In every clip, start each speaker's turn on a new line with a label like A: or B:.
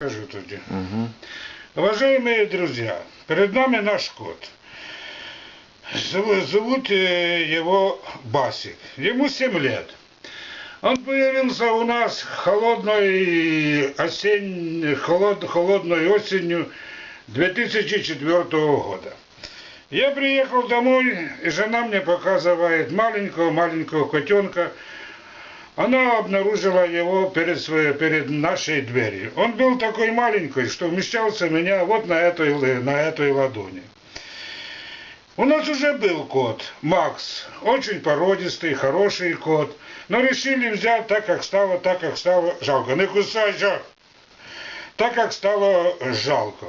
A: Скажу тоді.
B: Угу.
A: Уважаемые друзья, перед нами наш кот. Зову- Зовут э, его Басик. Ему 7 лет. Он появился у нас холодной осень, холод, холодной осенью 2004 года. Я приехал домой, и жена мне показывает маленького-маленького котенка. Она обнаружила его перед, своей, перед нашей дверью. Он был такой маленький, что вмещался у меня вот на этой, на этой ладони. У нас уже был кот, Макс, очень породистый, хороший кот, но решили взять так, как стало, так, как стало жалко. Не кусайся! Так, как стало жалко.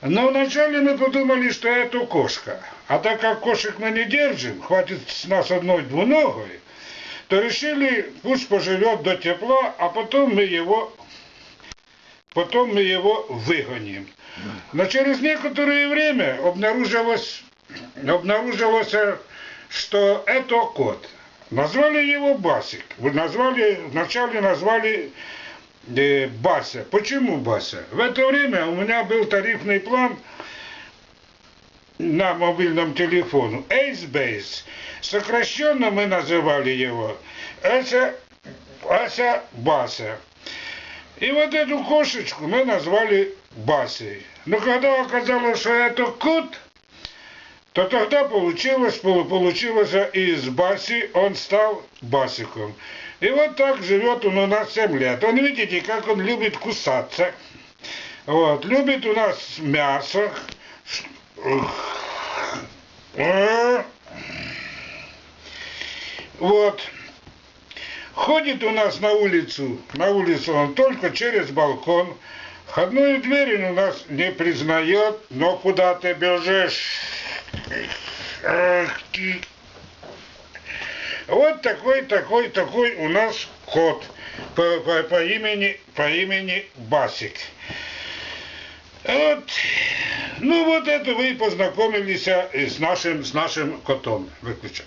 A: Но вначале мы подумали, что это кошка. А так как кошек мы не держим, хватит с нас одной двуногой, то решили, пусть поживет до тепла, а потом мы его, потом мы его выгоним. Но через некоторое время обнаружилось, обнаружилось, что это кот. Назвали его Басик. Назвали, вначале назвали э, Бася. Почему Бася? В это время у меня был тарифный план на мобильном телефоне. Ace Base. Сокращенно мы называли его Ася, Ася Бася. И вот эту кошечку мы назвали Басей. Но когда оказалось, что это кот, то тогда получилось, полу- получилось из Баси он стал Басиком. И вот так живет он у нас 7 лет. Он, видите, как он любит кусаться. Вот, любит у нас мясо. Вот. Ходит у нас на улицу, на улицу он только через балкон. Входную дверь он у нас не признает, но куда ты бежишь? Вот такой, такой, такой у нас кот по, по, по имени, по имени Басик. Вот. Ну вот это вы познакомились э, с нашим, с нашим котом. Выключай.